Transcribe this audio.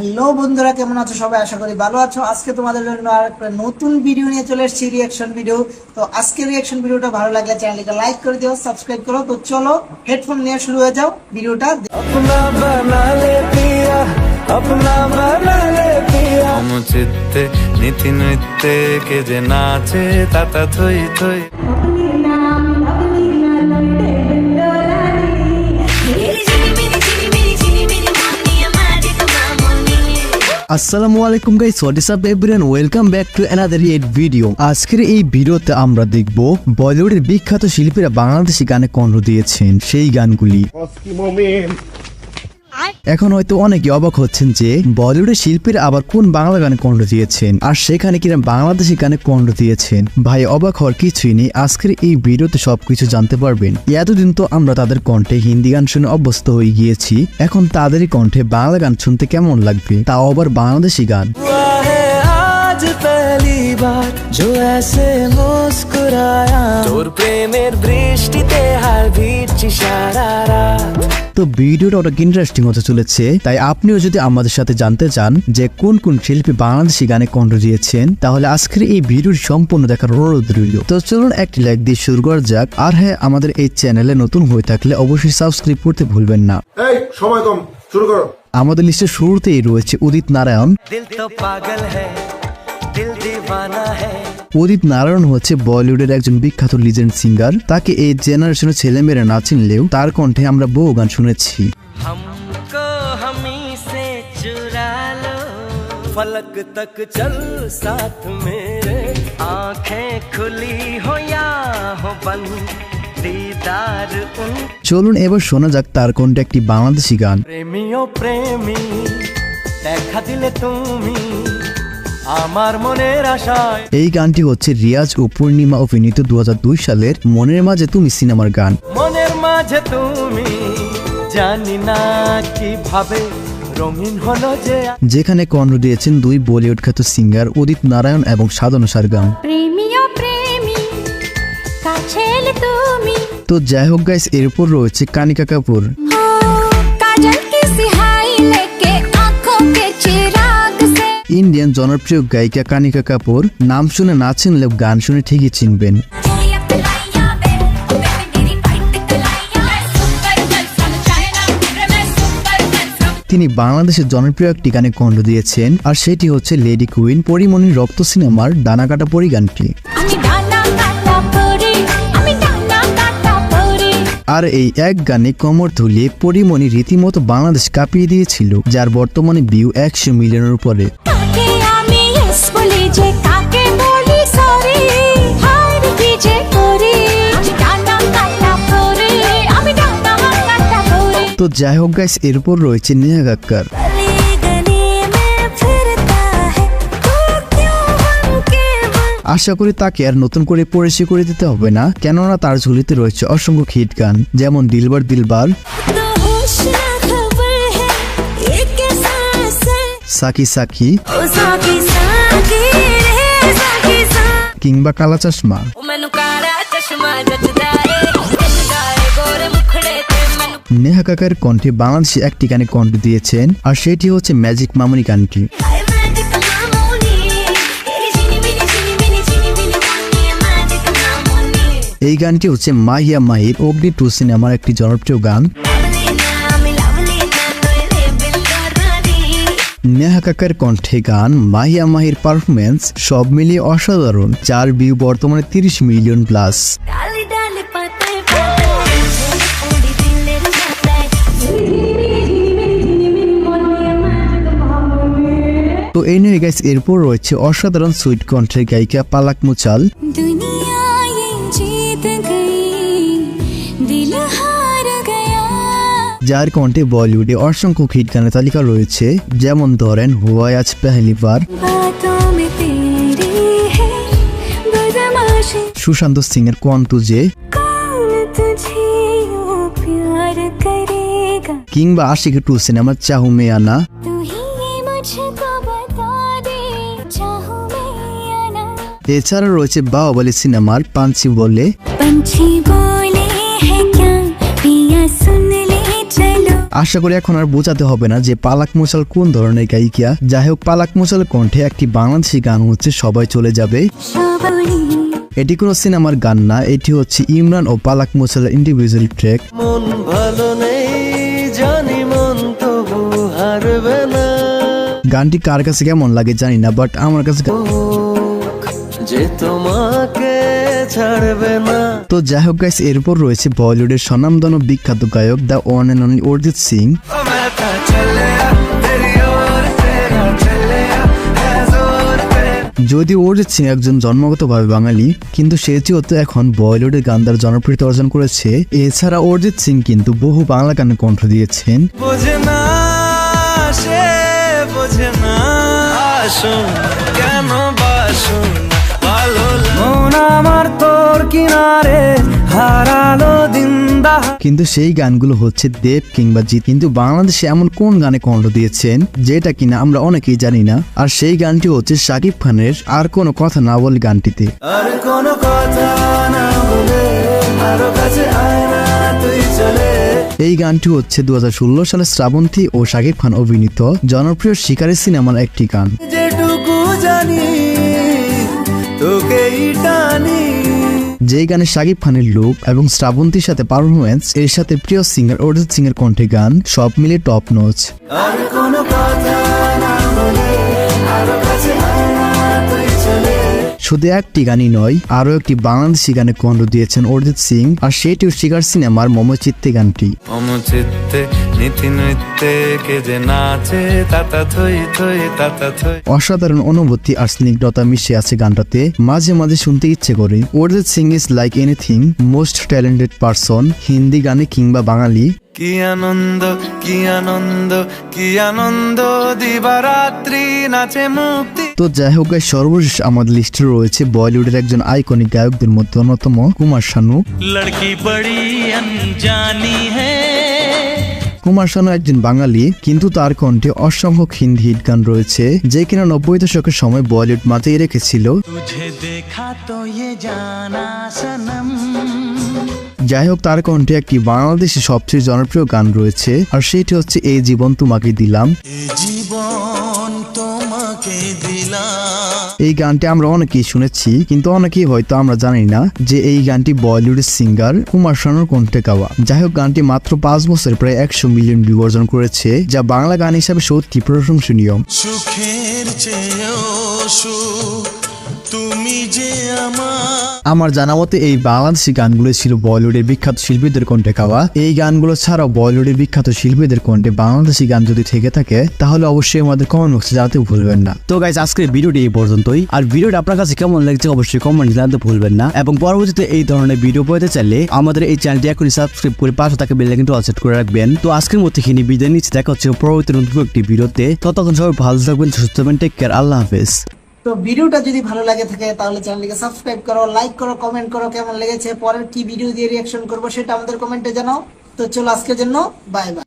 Hello বন্ধুরা কেমন আছো সবাই? আশা করি ভালো আছো। আজকে তোমাদের জন্য আর একটা নতুন ভিডিও নিয়ে চলে এসেছি রিয়াকশন ভিডিও তো আজকে রিয়াকশন ভিডিওটা ভালো লাগলে চ্যানেলটা লাইক করে দিও সাবস্ক্রাইব করো। তো চলো হেডফোন নিয়ে শুরু হয়ে যাও ভিডিওটা চিত্তে নীতি নৃত্যে কে যে নাচে তাতা থই থই। আসসালামু আলাইকুম guys what is up everyone welcome back to another eight video আজকের এই ভিডিওতে আমরা দেখব বলিউডের বিখ্যাত শিল্পীরা বাংলাদেশি গানে কণ্ঠ দিয়েছেন। সেই গানগুলি। এখন হয়তো অনেকে অবাক হচ্ছেন যে বলিউডের শিল্পীর আবার কোন বাংলা গানে কণ্ঠ দিয়েছেন? আর সেখানে কিনা বাংলাদেশি গানে কণ্ঠ দিয়েছেন? ভাই, অবাক হওয়ার কিছুই নেই। আজকের এই ভিডিওতে সবকিছু জানতে পারবেন। এতদিন তো আমরা তাদের কণ্ঠে হিন্দি গান শুনে অভ্যস্ত হয়ে গিয়েছি। এখন তাদেরই কণ্ঠে বাংলা গান শুনতে কেমন লাগবে? তাও আবার বাংলাদেশি গান। বারবার জো এসে মুস্কুরায়া তোর প্রেমের বৃষ্টিতে হার ভিড়ছি সারা রাত। তো ভিডিওটা অনেক ইন্টারেস্টিং হতে চলেছে তাই আপনিও যদি আমাদের সাথে জানতে চান যে কোন কোন শিল্পী বাংলাদেশি গানে কণ্ঠ দিয়েছেন তাহলে আজকের এই ভিডিওর সম্পূর্ণ দেখার অনুরোধ রইল। তো চলুন একটি লাইক দিয়ে শুরু করা যাক আর হ্যাঁ আমাদের এই চ্যানেলে নতুন হয়ে থাকলে অবশ্যই সাবস্ক্রাইব করতে ভুলবেন না। এই সময় কম শুরু করো। আমাদের লিস্টের শুরুতেই রয়েছে উদিত নারায়ণ। দিল তো পাগল হ্যায় উদিত নারায়ণ হচ্ছে বলিউডের একজন বিখ্যাত লিজেন্ড সিঙ্গার তাকে এই জেনারেশনের ছেলেমেয়েরা না চিনলেও তার কণ্ঠে আমরা বহু গান শুনেছি हमको हमी से चुरा लो फलक तक चल साथ मेरे आंखें खुली हो या हो बंद दीदार उन চলুন এবার শোনা যাক তার কণ্ঠে একটি বাংলাদেশি গান প্রেমীয় প্রেমী দেখা দিলে তুমি আমার মনের আশায়। এই গানটি হচ্ছে রিয়াজ ও পূর্ণিমা অভিনীত দু হাজার দুই সালের মনের মাঝে তুমি সিনেমার গান। মনের মাঝে তুমি জানি না কীভাবে রঙিন হলো যে যেখানে কণ্ঠ দিয়েছেন দুই বলিউড খ্যাত সিঙ্গার উদিত নারায়ণ এবং সাধনা সারগাম তো যাই হোক গাইস এরপর রয়েছে কানিকা কাপুর। ইন্ডিয়ান জনপ্রিয় গায়িকা কানিকা কাপুর নাম শুনে না চিনলে গান শুনে ঠিকই চিনবেন। তিনি বাংলাদেশের জনপ্রিয় একটি গানে কণ্ঠ দিয়েছেন, আর সেটি হচ্ছে লেডি কুইন পরিমণির রক্ত সিনেমার ডানাকাটা পরিগানটি। গানটি আর এই এক গানে কোমর ধুলিয়ে পরিমণি রীতিমতো বাংলাদেশ কাঁপিয়ে দিয়েছিল যার বর্তমানে বিউ একশো মিলিয়নের উপরে। তো যাই হোক গাইস এরপর রয়েছে নেহা কাক্কার। আশা করি তাকে আর নতুন করে পরিচয় করে দিতে হবে না, কেননা তার ঝুলিতে রয়েছে অসংখ্য হিট গান, যেমন দিলবার দিলবার। Psaki Psaki. কিংবা কালা চশমা। নেহা কাকার কণ্ঠে বাংলাদেশে একটি গানে কণ্ঠ দিয়েছেন, আর সেটি হচ্ছে ম্যাজিক মামনি গানটি। এই গানটি হচ্ছে মাহিয়া মাহির অগ্নি টু সিনেমার একটি জনপ্রিয় গান। নেহা কাকার কণ্ঠে গান, মাহিয়া মাহির পারফরমেন্স সব মিলিয়ে অসাধারণ, চার ভিউ বর্তমানে তিরিশ মিলিয়ন প্লাস তো এই নিয়ে গাইস এরপর রয়েছে অসাধারণ সুইট কণ্ঠের গায়িকা পালাক মুচাল। দুনিয়া যার কণ্ঠে বলিউডে অসংখ্য হিট গানের তালিকা রয়েছে, যেমন ধরেন হুয়াই আজ পেহলিবার সুশান্ত সিং এর কোন তুজে কিংবা আশিক টু সিনেমার চাহু মেয়ানা এছাড়া রয়েছে বাহুবলী সিনেমার পাঞ্চি বলে পাঞ্চি বলে। আশা করি এখন আর বোঝাতে হবে না যে পালাক মোশাল কোন ধরনের গায়িকা। যাই হোক পালাক মোশালের কণ্ঠে একটি বাংলাদেশি গান হচ্ছে সবাই চলে যাবে। এটি কোনো সিনেমার গান না এটি হচ্ছে ইমরান ও পালাক মোশালের ইন্ডিভিজুয়াল ট্র্যাক মন ভালো নেই জানি মন তবু হারবে না। গানটি কার কাছে কেমন লাগে জানি না বাট আমার কাছে যে তোমাকে ছাড়বে না। তো যাই হোক গাইস এরপর রয়েছে বলিউডের স্বনামধন্য বিখ্যাত গায়ক the one and only Arijit Singh যদি অরিজিৎ সিং একজন জন্মগতভাবে বাঙালি কিন্তু সেটিও তো এখন বলিউডের গান দ্বারা জনপ্রিয়তা অর্জন করেছে এছাড়া অরিজিৎ সিং কিন্তু বহু বাংলা গানে কণ্ঠ দিয়েছেন। কেন কিন্তু সেই গানগুলো হচ্ছে দেব কিংবা জিৎ। কিন্তু বাংলাদেশে এমন কোন গানে কণ্ঠ দিয়েছেন যেটা কিনা আমরা অনেকেই জানি না। আর সেই গানটি হচ্ছে শাকিব খানের আর কোনো কথা না বলে গানটিতে। আর কোনো কথা না বলে আরও কাছে আয় না তুই চলে। এই গানটি হচ্ছে দুহাজার ষোলো সালে শ্রাবন্তী ও শাকিব খান অভিনীত জনপ্রিয় শিকারী সিনেমার একটি গান। যেটুকু জানি তোকেই টানি। যে গানে শাকিব খানের লুক এবং শ্রাবন্তীর সাথে পারফরমেন্স এর সাথে প্রিয় সিঙ্গার অরিজিৎ সিং এর কণ্ঠে গান, সব মিলে টপ নোচ আর কোনো কথা না বলে শুধু একটি গানই নয় আরও একটি বাংলাদেশি গানে কণ্ঠ দিয়েছেন অরিজিৎ সিং আর সেটিও শিকার সিনেমার মমচিত্তে গানটি। অসাধারণ অনুভূতি আর স্নিগ্ধতা মিশে আছে গানটাতে মাঝে মাঝে শুনতে ইচ্ছে করে। Arijit Singh is like anything most talented person Hindi গানে কিংবা বাঙালি। কি আনন্দ কি আনন্দ কি আনন্দ দিবারাত্রি নাচে মুক্তি। তো যাই হোক সর্বশেষ আমাদের লিস্টে রয়েছে বলিউডের একজন আইকনিক গায়কদের মধ্যে অন্যতম কুমার শানু। লড়কি বড়ি অনজানি কুমার শানু একজন বাঙালি কিন্তু তার কণ্ঠে অসংখ্য হিন্দি হিট গান রয়েছে যে কিনা নব্বই দশকের সময় বলিউড মাতিয়ে রেখেছিল। দেখা তো জানা সনম যাই হোক তার কণ্ঠে একটি বাংলাদেশি সবচেয়ে জনপ্রিয় গান রয়েছে আর সেটি হচ্ছে এই জীবন তোমাকে দিলাম। জীবন তোমাকে দিলাম। এই গানটি আমরা অনেকেই শুনেছি কিন্তু অনেকেই হয়তো আমরা জানি না যে এই গানটি বলিউডের সিঙ্গার কুমার শানুর কণ্ঠে গাওয়া। যাই হোক গানটি মাত্র পাঁচ বছর প্রায় একশো মিলিয়ন ভিউ অর্জন করেছে যা বাংলা গান হিসাবে সত্যি প্রশংসনীয়। সুখের চেয়েও সুখ। তুমি যে আমার জানা মতে এই বাংলাদেশি গানগুলো ছিল বলিউডের বিখ্যাত শিল্পীদের কণ্ঠে গাওয়া এই গানগুলো ছাড়াও বলিউডের বিখ্যাত শিল্পীদের কণ্ঠে বাংলাদেশি গান যদি থেকে থাকে, তাহলে অবশ্যই আমাদের কমেন্ট বক্সে জানাতে ভুলবেন না। তো গাইজ আজকের ভিডিওটি এই পর্যন্তই। আর ভিডিওটা আপনার কাছে কেমন লাগছে অবশ্যই কমেন্ট জানাতে ভুলবেন না। এবং পরবর্তীতে এই ধরনের ভিডিও পেতে চাইলে আমাদের এই চ্যানেলটি এখনই সাবস্ক্রাইব করে পাশে থাকা বেল কিন্তু সেট করে রাখবেন। তো আজকের মধ্যে এখানে বিদায় নিচ্ছি। দেখা হচ্ছে পরবর্তী নতুন একটি ভিডিওতে। ততক্ষণ সবাই ভালো থাকবেন, সুস্থ থাকবেন টেক কেয়ার আল্লাহ হাফেজ। তো ভিডিওটা যদি ভালো লাগে থাকে, তাহলে চ্যানেলটিকে সাবস্ক্রাইব করো লাইক করো কমেন্ট করো, কেমন লেগেছে, পরের কি ভিডিও দিয়ে রিয়াকশন করব সেটা আমাদের কমেন্টে জানাও। তো চলো আজকের জন্য বাই বাই